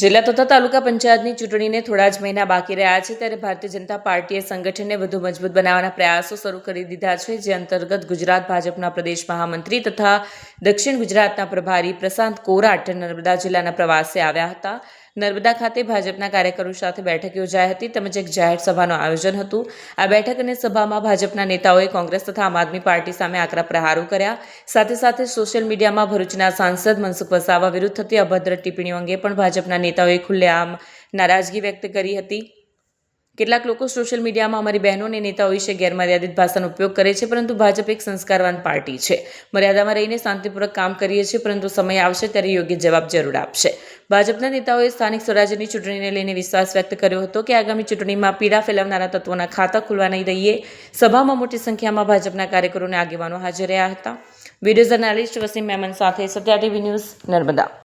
જિલ્લા તથા તાલુકા પંચાયતની ચૂંટણીને થોડા જ મહિના બાકી રહ્યા છે ત્યારે ભારતીય જનતા પાર્ટીએ સંગઠનને વધુ મજબૂત બનાવવાના પ્રયાસો શરૂ કરી દીધા છે, જે અંતર્ગત ગુજરાત ભાજપના પ્રદેશ મહામંત્રી તથા દક્ષિણ ગુજરાતના પ્રભારી પ્રશાંત કોરાટ નર્મદા જિલ્લાના પ્રવાસે આવ્યા હતા. નર્મદા ખાતે ભાજપના કાર્યકરો સાથે બેઠક યોજાઈ હતી. તેમજ એક જાહેર સભાનું આયોજન હતું. આ બેઠક અને સભામાં ભાજપના નેતાઓએ કોંગ્રેસ તથા આમ આદમી પાર્ટી સામે આકરા પ્રહારો કર્યા. સાથે સાથે સોશિયલ મીડિયામાં ભરૂચના સાંસદ મનસુખ વસાવા વિરુદ્ધ થતી અભદ્ર ટિપ્પણીઓ અંગે પણ ભાજપના નેતાઓએ ખુલ્લેઆમ નારાજગી વ્યક્ત કરી હતી. કેટલાક લોકો સોશિયલ મીડિયામાં અમારી બહેનો અને નેતાઓ વિશે ગેરમર્યાદિત ભાષાનો ઉપયોગ કરે છે, પરંતુ ભાજપ એક સંસ્કારવાન પાર્ટી છે. મર્યાદામાં રહીને શાંતિપૂર્વક કામ કરીએ છીએ, પરંતુ સમય આવશે ત્યારે યોગ્ય જવાબ જરૂર આપશે. ભાજપના નેતાઓએ સ્થાનિક સ્વરાજ્યની ચૂંટણીને લઈને વિશ્વાસ વ્યક્ત કર્યો હતો કે આગામી ચૂંટણીમાં પીડા ફેલાવનારા તત્વોના ખાતા ખુલવા નહીં દઈએ. સભામાં મોટી સંખ્યામાં ભાજપના કાર્યકરો અને આગેવાનો હાજર રહ્યા હતા. વીડિયો જર્નાલિસ્ટ વસીમ મેમન સાથે સત્યા ટીવી ન્યૂઝ નર્મદા.